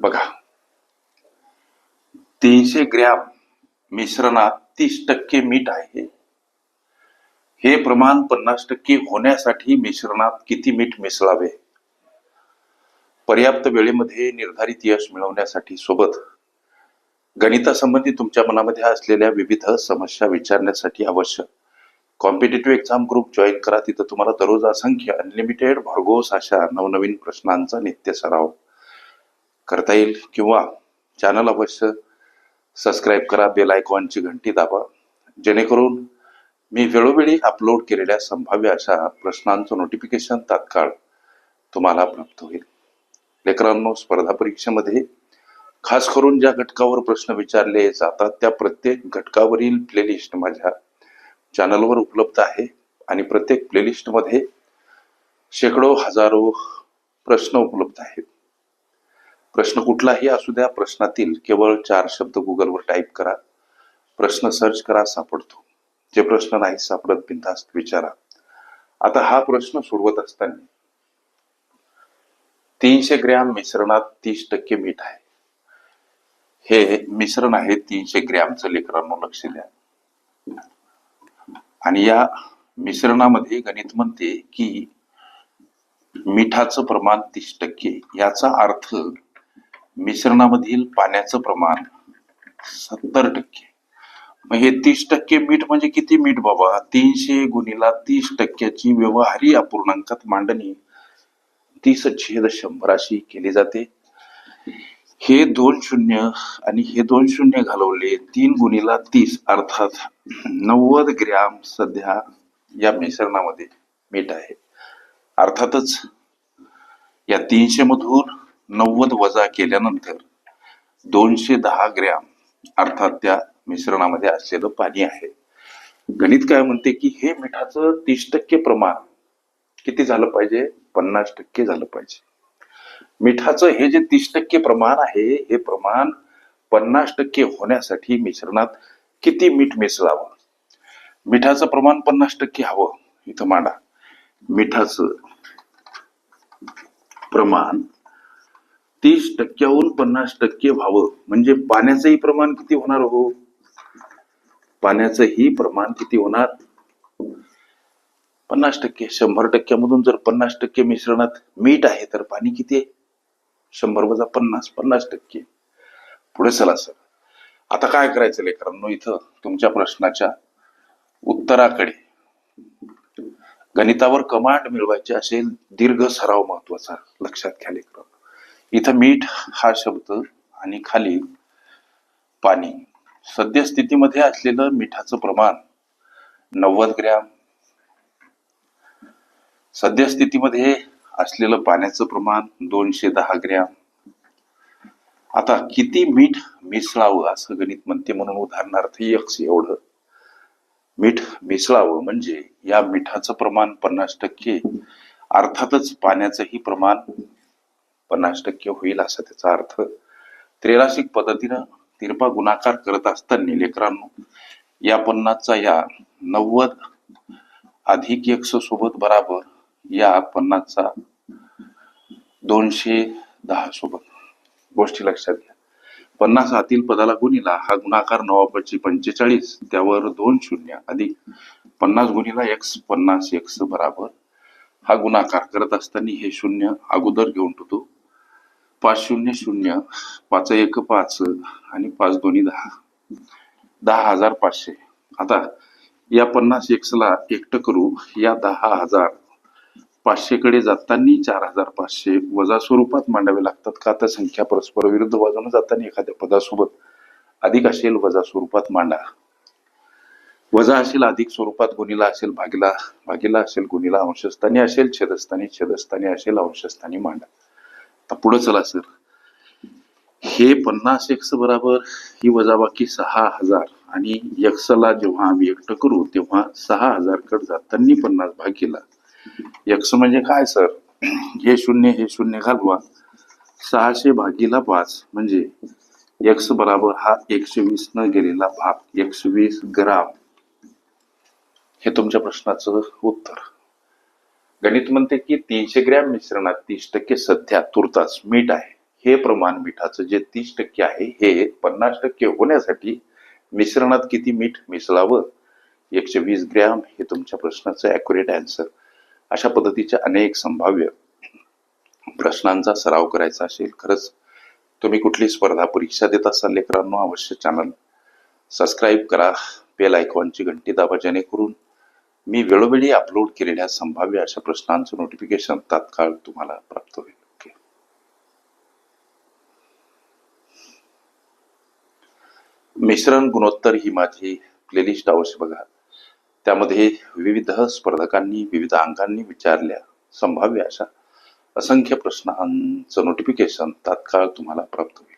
बघा. तीनशे ग्रॅम मिश्रणात तीस टक्के मीठ आहे. हे प्रमाण पन्नास टक्के होण्यासाठी मिश्रणात किती मीठ मिसळावे? पर्याप्त वेळेमध्ये निर्धारित यश मिळवण्यासाठी सोबत गणितासंबंधी तुमच्या मनामध्ये असलेल्या विविध समस्या विचारण्यासाठी आवश्यक कॉम्पिटेटिव्ह एक्झाम ग्रुप जॉईन करा. तिथं तुम्हाला दररोज असंख्य अनलिमिटेड भरघोस अशा नवनवीन प्रश्नांचा नित्य सराव करता येईल किंवा चॅनल अवश्य सबस्क्राईब करा बेल आयकॉनची घंटी दाबा. जेणेकरून मी वेळोवेळी अपलोड केलेल्या संभाव्य अशा प्रश्नांचं नोटिफिकेशन तात्काळ तुम्हाला प्राप्त होईल. लेकरांनो स्पर्धा परीक्षेमध्ये खास करून ज्या घटकावर प्रश्न विचारले जातात त्या प्रत्येक घटकावरील प्लेलिस्ट माझ्या चॅनलवर उपलब्ध आहे आणि प्रत्येक प्लेलिस्टमध्ये शेकडो हजारो प्रश्न उपलब्ध आहेत. प्रश्न कुठलाही असू द्या प्रश्नातील केवळ चार शब्द गुगलवर टाईप करा. प्रश्न सर्च करा सापडतो. जे प्रश्न नाही सापडत बिनधास्त विचारा. आता हा प्रश्न सोडवत असताना तीनशे ग्रॅम मिश्रणात तीस टक्के मीठ आहे. हे मिश्रण आहे तीनशे ग्रॅमचं लेकरांनो लक्ष द्या. आणि या मिश्रणामध्ये गणित म्हणते की मिठाचं प्रमाण तीस टक्के याचा अर्थ मिश्रणामधील पाण्याचं प्रमाण सत्तर टक्के. मग हे तीस टक्के मीठ म्हणजे किती मीठ बाबा? तीनशे गुणीला तीस टक्क्याची व्यवहारी अपूर्णांकात मांडणी तीस छेद शंभर अशी केली जाते. हे दोन शून्य आणि हे दोन शून्य घालवले तीन गुणीला तीस अर्थात नव्वद ग्रॅम सध्या या मिश्रणामध्ये मीठ आहे. अर्थातच या तीनशे मधून नव्वद वजा केल्यानंतर दोनशे दहा ग्रॅम अर्थात त्या मिश्रणामध्ये असलेलं पाणी आहे. गणित काय म्हणते की हे मिठाचं तीस टक्के प्रमाण किती झालं पाहिजे? पन्नास टक्के झालं पाहिजे. मिठाचं हे जे तीस टक्के प्रमाण आहे हे प्रमाण पन्नास टक्के होण्यासाठी मिश्रणात किती मीठ मिसळावं? मिठाचं प्रमाण पन्नास टक्के हवं इथं मांडा. मिठाचं प्रमाण तीस टक्क्याहून पन्नास टक्के व्हावं. म्हणजे पाण्याचंही प्रमाण किती होणार हो? पाण्याचंही प्रमाण किती होणार? पन्नास टक्के. शंभर टक्क्यामधून जर पन्नास टक्के मिश्रणात मीठ आहे तर पाणी किती आहे? शंभर वजा पन्नास पन्नास टक्के. पुढे चला सर. आता काय करायचं लेकरांनो इथं? तुमच्या प्रश्नाच्या उत्तराकडे. गणितावर कमांड मिळवायची असेल दीर्घ सराव महत्त्वाचा. लक्षात घ्या लेकरांनो इथं मीठ हा शब्द आणि खाली पाणी. सद्यस्थितीमध्ये असलेलं मिठाचं प्रमाण नव्वद ग्रॅम. सद्यस्थितीमध्ये असलेलं पाण्याचं प्रमाण दोनशे दहा ग्रॅम. आता किती मीठ मिसळावं असं गणित म्हणते म्हणून उदाहरणार्थ यक्ष एवढं. मीठ मिसळावं म्हणजे या मिठाचं प्रमाण पन्नास टक्के. अर्थातच पाण्याचंही प्रमाण पन्नास टक्के होईल असा त्याचा अर्थ. त्रेराशिक पद्धतीनं तिरपा गुणाकार करत असताना लेकरांनो या पन्नासचा या नव्वद अधिक एकस सोबत बराबर या पन्नासचा दोनशे दहा सोबत. गोष्टी लक्षात घ्या. पन्नास आतील पदाला गुणिला हा गुणाकार नवापाची पंचेचाळीस त्यावर दोन शून्य अधिक पन्नास गुणिला एक्स पन्नास एक्स बराबर. हा गुणाकार करत असताना हे शून्य अगोदर घेऊन ठेवतो. पाच शून्य शून्य पाच एक पाच आणि पाच दोन्ही दहा. दहा हजार पाचशे. आता या पन्नास एक्सला एकटं करू या दहा हजार पाचशेकडे जाताना चार हजार पाचशे वजा स्वरूपात मांडावे लागतात का? तर संख्या परस्पर विरुद्ध बाजूने जाताना एखाद्या पदासोबत अधिक असेल वजा स्वरूपात मांडा. वजा असेल अधिक स्वरूपात गुणीला असेल भागीला भागीला असेल गुणीला अंशस्थानी असेल छेदस्थानी छेदस्थानी असेल अंशस्थानी मांडा. आता पुढे चला सर. हे पन्नास एक्स बराबर ही वजाबाकी सहा हजार. आणि एक्सला जेव्हा आम्ही एकटं करू तेव्हा सहा हजार कड जातानी पन्नास भाग केला. एक्स म्हणजे काय सर? हे शून्य हे शून्य घालवा. सहाशे भागीला पाच म्हणजे एक्स बराबर हा एकशे वीस न गेलेला भाग. एकशे वीस ग्राम. हे तुमच्या प्रश्नाचं उत्तर. गणित म्हणते की तीनशे ग्रॅम मिश्रणात तीस टक्के सध्या तुर्तास मीठ आहे. हे प्रमाण मिठाचं जे तीस टक्के आहे हे पन्नास टक्के होण्यासाठी मिश्रणात किती मीठ मिसळावं? एकशे वीस ग्रॅम हे तुमच्या प्रश्नाचं अॅक्युरेट अँसर अशा पद्धतीच्या अनेक संभाव्य प्रश्नांचा सराव करायचा असेल खरंच तुम्ही कुठली स्पर्धा परीक्षा देत असाल लेकरांनो अवश्य चॅनल सबस्क्राईब करा. बेल आयकॉनची घंटी दाबा जेणेकरून मी वेळोवेळी अपलोड केलेल्या संभाव्य अशा प्रश्नांचं नोटिफिकेशन तात्काळ तुम्हाला प्राप्त होईल. ओके मिश्रण गुणोत्तर ही माझी प्लेलिस्ट अवश्य बघा. त्यामध्ये विविध स्पर्धकांनी विविध अंगांनी विचारल्या संभाव्य अशा असंख्य प्रश्नांचं नोटिफिकेशन तात्काळ तुम्हाला प्राप्त होईल.